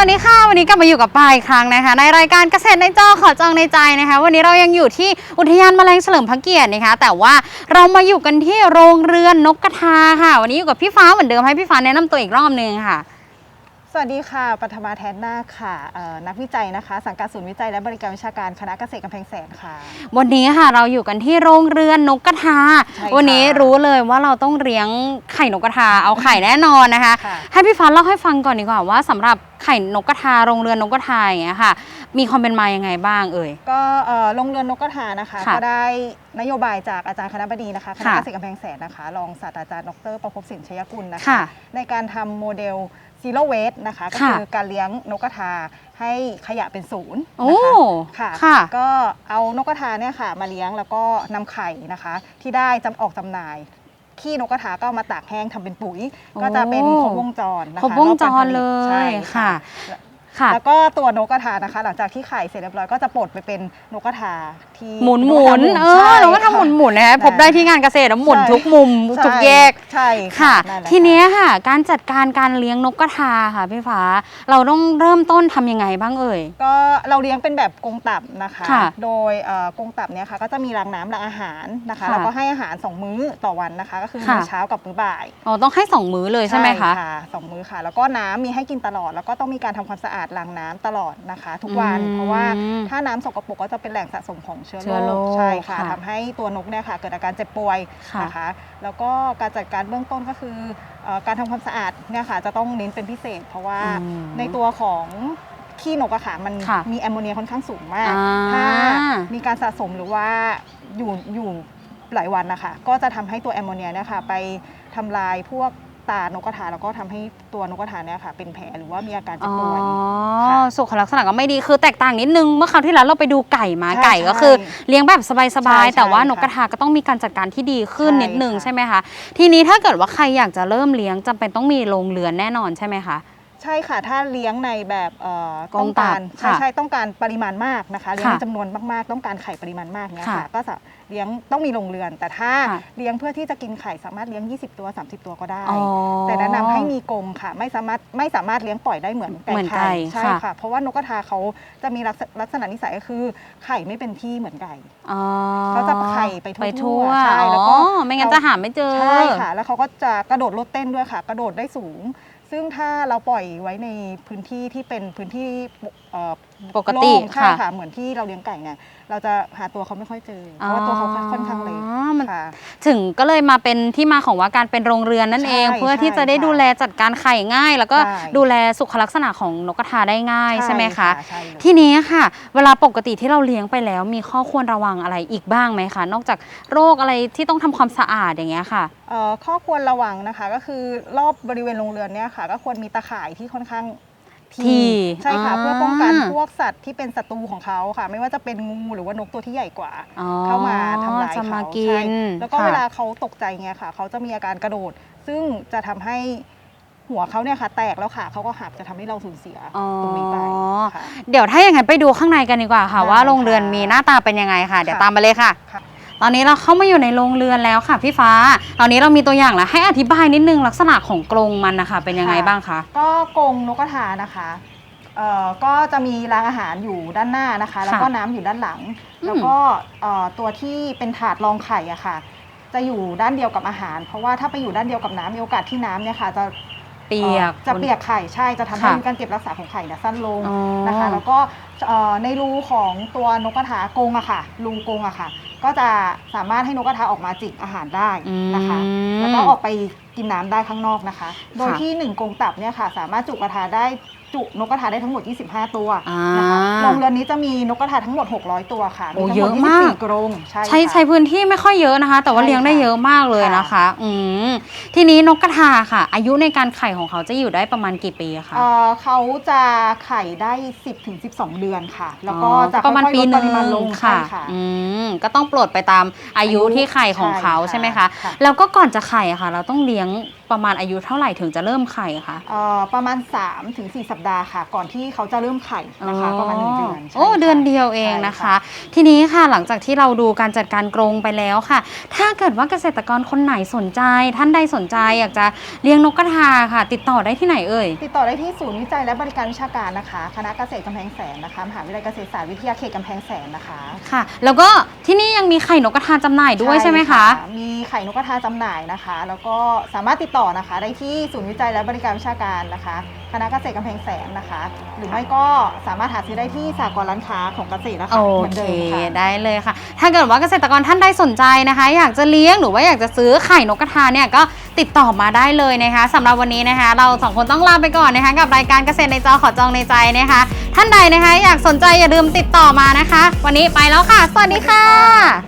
วัสดีค่ะ วันนี้กลับมาอยู่กับปายอีกครั้งนะคะ ในรายการเกษตรในจอขอจองในใจนะคะ วันนี้เรายังอยู่ที่อุทยานแมลงเฉลิมพระเกียรตินะคะ แต่ว่าเรามาอยู่กันที่โรงเรือนนกกระทาค่ะ วันนี้อยู่กับพี่ฟ้าเหมือนเดิมให้พี่ฟ้าแนะนำตัวอีกรอบนึงค่ะ สวัสดีค่ะ ปัทมาแทนนาคค่ะเอ่อนักวิจัยนะคะ สังกัดศูนย์วิจัยและบริการวิชาการคณะเกษตรกำแพงแสนค่ะ วันนี้ค่ะเราอยู่กันที่โรงเรือนนกกระทา ใช่ค่ะวันนี้รู้เลยว่าเราต้องเลี้ยงไข่นกกระทาเอาไข่แน่นอนนะคะ ค่ะ ให้พี่ฟ้าเล่าให้ฟังก่อนดีกว่าว่าสำหรับไข่นกกระทาโรงเรือนนกกระทาอย่างเงี้ยค่ะ มีความเป็นมายังไงบ้างเอ่ย ก็เอ่อโรงเรือนนกกระทานะคะ ค่ะก็ได้นโยบายจากอาจารย์คณะบดีนะคะคณะค่ะ เกษตรกำแพงแสนนะคะรองศาสตราจารย์ดรประภพสินชยกุลนะคะ ค่ะ ในการทำโมเดล ซีโร่เวสนะคะ ก็ค่ะคือการเลี้ยงนกกระทาให้ขยะเป็นศูนย์โอ้นะคะค่ะค่ะ ก็เอานกกระทาเนี่ยค่ะมาเลี้ยงแล้วก็นำไข่นะคะ ที่ได้จำออกจำหน่าย ขี้นกกระทาก็เอามาตากแห้งทำเป็นปุ๋ยโอ้ก็จะเป็นครบวงจรนะคะครบวงจรเลอบการผตใช่ยค่ะ ค่ะ แล้วก็ตัวนกกระทานะคะ หลังจากที่ไข่เสร็จเรียบร้อยก็จะปลดไปเป็นนกกระทาที่หมุนหมุนกกระทาเอใช่อเราก็ทำหมุนหมุนนะคะพบได้ที่งานเกษตรแล้วหมุนใช่ทุกมุมใช่ทุกแยกใช่ค่ะนั่นแหละทีเนี้ยค่ะ การจัดการการเลี้ยงนกกระทาค่ะพี่ฟ้า เราต้องเริ่มต้นทำยังไงบ้างเอ่ยก็เราเลี้ยงเป็นแบบกรงตับนะคะค่ะโดยเอ่อกรงตับเนี่ยค่ะก็จะมีรางน้ำรางอาหารนะคะค่ะแล้วก็ให้อาหาร 2 มื้อต่อวันนะคะ ก็คือค่ะมื้อเช้ากับมื้อบ่ายอ๋อต้องให้สองมื้อเลยใช่ไหมคะสองมื้อค่ะ แล้วก็น้ำมีให้กินตลอดแล้วก็ต้องมีการทำความสะอาดรางน้ำตลอดนะคะ ทุกวัน อืมเพราะว่าถ้าน้ำสกปรกก็จะเป็นแหล่งสะสมของเชื้อเชื้อโรโรคคใช่ค่ะค่ะ ทำให้ตัวนกเนี่ยค่ะ เกิดอาการเจ็บป่วยค่ะ นะคะ แล้วก็การจัดการเบื้องต้นก็คือเอ่อการทำความสะอาดเนี่ยค่ะจะต้องเน้นเป็นพิเศษ เพราะว่าอืมในตัวของขี้นกอะค่ะมันค่ะมีแอมโมเนียค่อนข้างสูงมาก อ่า ถ้ามีการสะสมหรือว่าอยู่อยู่หลายวันนะคะก็จะทำให้ตัวแอมโมเนียเนี่ยค่ะไปทำลายพวก ตานกกระทาแล้วก็ทำให้ตัวนกกระทาเนี่ยค่ะ เป็นแผลหรือว่ามีอาการเจ็อ๋บอป่วยค่ะสุขลักษณะก็ไม่ดีคือแตกต่างนิดนึงเมื่อคราวที่แล้วเราไปดูไก่มาใช่ไก่ก็ใช่คือเลี้ยงแบบสบายใช่ๆ แต่ว่าใช่นกกระทาก็ต้องมีการจัดการที่ดีขึ้นใช่นิดนึงค่ะ ใช่ไหมคะทีนี้ถ้าเกิดว่าใครอยากจะเริ่มเลี้ยงจำเป็นต้องมีโรงเรือนแน่นอนใช่ไหมคะ ใช่ค่ะ ถ้าเลี้ยงในแบบเอ่อกรงต้องการตับใช่ค่ะใช่ต้องการปริมาณมากนะคะเลี้ยงค่ะในจำนวนมากๆ ต้องการไข่ปริมาณมากเนี่ยค่ะค่ะก็จะเลี้ยงต้องมีโรงเรือน แต่ถ้าค่ะ เลี้ยงเพื่อที่จะกินไข่สามารถเลี้ยง 20 ตัว 30 ตัวก็ได้ อ๋อ แต่แนะนำให้มีกรงค่ะ ไม่สามารถไม่สามารถเลี้ยงปล่อยได้เหมือนเหมือนไก่ไก่ใช่ค่ะ ค่ะ เพราะว่านกกระทาเขาจะมีลักษลักษณะนิสัยก็คือไข่ไม่เป็นที่เหมือนไก่ อ๋อเขาจะไข่ไปทั่วไปทั่วใช่แล้วก็อ๋อไม่งั้นจะหาไม่เจอ ใช่ค่ะ แล้วเขาก็จะกระโดดโลดเต้นด้วยค่ะ กระโดดได้สูง ซึ่งถ้าเราปล่อยไว้ในพื้นที่ที่เป็นพื้นที่เอ่อ ปกติโล่งใช่ค่ะค่ะ เหมือนที่เราเลี้ยงไก่เนี่ยเราจะหาตัวเขาไม่ค่อยเจอเพราะว่าตัวเขาค่อนข้างเล็กอ๋อมัน ค่ะ ถึงก็เลยมาเป็นที่มาของว่าการเป็นโรงเรือนนั่นเอง ใช่เพื่อที่จะได้ใช่ค่ะดูแลจัดการไข่ง่าย แล้วก็ใช่ ดูแลสุขลักษณะของนกกระทาได้ง่ายใช่ไหมคะ ใช่เลย ทีนี้ค่ะ เวลาปกติที่เราเลี้ยงไปแล้วมีข้อควรระวังอะไรอีกบ้างไหมคะ นอกจากโรคอะไรที่ต้องทำความสะอาดอย่างเงี้ยค่ะ เอ่อข้อควรระวังนะคะก็คือรอบบริเวณโรงเรือนเนี่ยค่ะ ก็ควรมีตะข่ายที่ค่อนข้าง ถี่ใช่ค่ะอ่าเพื่อป้องกันพวกสัตว์ที่เป็นศัตรูของเขาค่ะ ไม่ว่าจะเป็นงูหรือว่านกตัวที่ใหญ่กว่าอ๋อเข้ามาทำร้ายจะมาเขากิใช่นแล้วก็ค่ะเวลาเขาตกใจเงี้ยค่ะ เขาจะมีอาการกระโดด ซึ่งจะทำให้หัวเขาเนี่ยค่ะแตกแล้วค่ะเขาก็หักจะทำให้เราสูญเสียอ๋อตรงนี้ไปค่ะเดี๋ยวถ้าอย่างนั้นไปดูข้างในกันดีกว่าค่ะได้ว่าโรงเรือนค่ะมีหน้าตาเป็นยังไงค่ะ เดี๋ยวค่ะตามมาเลยค่ะค่ะ ตอนนี้เราเข้ามาอยู่ในโรงเรือนแล้วค่ะพี่ฟ้า ตอนนี้เรามีตัวอย่างแล้วให้อธิบายนิดนึงลักษณะของกรงมันนะคะ เป็นยังไงบ้างคะ ก็กรงนกกระทานะคะเอ่อก็จะมีรางอาหารอยู่ด้านหน้านะคะ แล้วก็น้ำอยู่ด้านหลังอืมแล้วก็เอ่อตัวที่เป็นถาดรองไข่อะค่ะ จะอยู่ด้านเดียวกับอาหาร เพราะว่าถ้าไปอยู่ด้านเดียวกับน้ำมีโอกาสที่น้ำเนี่ยค่ะจะเปียกจะเปียกไข่ใช่จะทำให้ค่ะการเก็บรักษาของไข่เนี่ยสั้นลงอ๋อนะคะ แล้วก็เอ่อในรูของตัวนกกระทากรงอะค่ะรูกรงอะค่ะ ก็จะสามารถให้นกกระทาออกมาจิกอาหารได้นะคะ อืม แล้วก็ออกไป กินน้ำได้ข้างนอกนะคะ โดยค่ะที่หนึ่งกรงตับเนี่ยค่ะสามารถจุกระทาได้จุนกกระทาได้ทั้งหมด 25 ตัวอ่านะคะโรงเรือนนี้จะมีนกกระทาทั้งหมด 600 ตัวค่ะโอ้มีทั้งเยหมอะดมาก 24กรงใช่ใช้ค่ะ ใช้พื้นที่ไม่ค่อยเยอะนะคะ แต่ว่าใช่เลี้ยงได้ค่ะเยอะมากเลยนะคะอืมทีนี้นกกระทาค่ะ อายุในการไข่ของเขาจะอยู่ได้ประมาณกี่ปีอะคะ เอ่อเขาจะไข่ได้ 10ถึง12 เดือนค่ะ แล้วก็อ๋อจะประมาณค่อยๆปีลดหปนึ่งริมาณลงค่ะ ใช่ค่ะ อืม ก็ต้องปลดไปตามอายุอายุที่ไข่ของเขาใช่ใช่ไหมคะ ค่ะ แล้วก็ก่อนจะไข่อะค่ะ เราต้องเลี้ยงรั้ง ประมาณอายุเท่าไหร่ถึงจะเริ่มไข่คะ เอ่อประมาณ3-4ถึง4สัปดาห์ค่ะ ก่อนที่เขาจะเริ่มไข่นะคะ ประมาณหนึ่งเดือนใช่โอ้ค่ะ เดือนเดียวเองนะคะ ทีนี้ค่ะหลังจากที่เราดูการจัดการกรงไปแล้วค่ะ ถ้าเกิดว่าเกษตรกรคนไหนสนใจ ท่านใดสนใจอยากจะเลี้ยงนกกระทาค่ะ ติดต่อได้ที่ไหนเอ่ย ติดต่อได้ที่ศูนย์วิจัยและบริการวิชาการนะคะ คณะเกษตรกำแพงแสนนะคะมหาวิทยาลัยเกษตรศาสตร์วิทยาเขตกำแพงแสนนะคะค่ะ แล้วก็ที่นี่ยังมีไข่นกกระทาจำหน่ายด้วยใช่ไหมคะ มีไข่นกกระทาจำหน่ายนะคะ แล้วก็สามารถติดต่อนะคะ ได้ที่ศูนย์วิจัยและบริการวิชาการนะคะ คณะเกษตรกำแพงแสนนะคะ หรือไม่ก็สามารถหาซื้อได้ที่สากลร้านค้าของเกษตรนะคะโอเหมือนเคเดิมค่ะได้เลยค่ะ ถ้าเกิดว่าเกษตรกรท่านใดสนใจนะคะ อยากจะเลี้ยงหรือว่าอยากจะซื้อไข่นกกระทาเนี่ยก็ติดต่อมาได้เลยนะคะสำหรับวันนี้นะคะ เราสองคนต้องลาไปก่อนนะคะกับรายการเกษตรในจอขอจองในใจนะคะ ท่านใดนะคะ อยากสนใจอย่าลืมติดต่อมานะคะ วันนี้ไปแล้วค่ะ สวัสดีค่ะ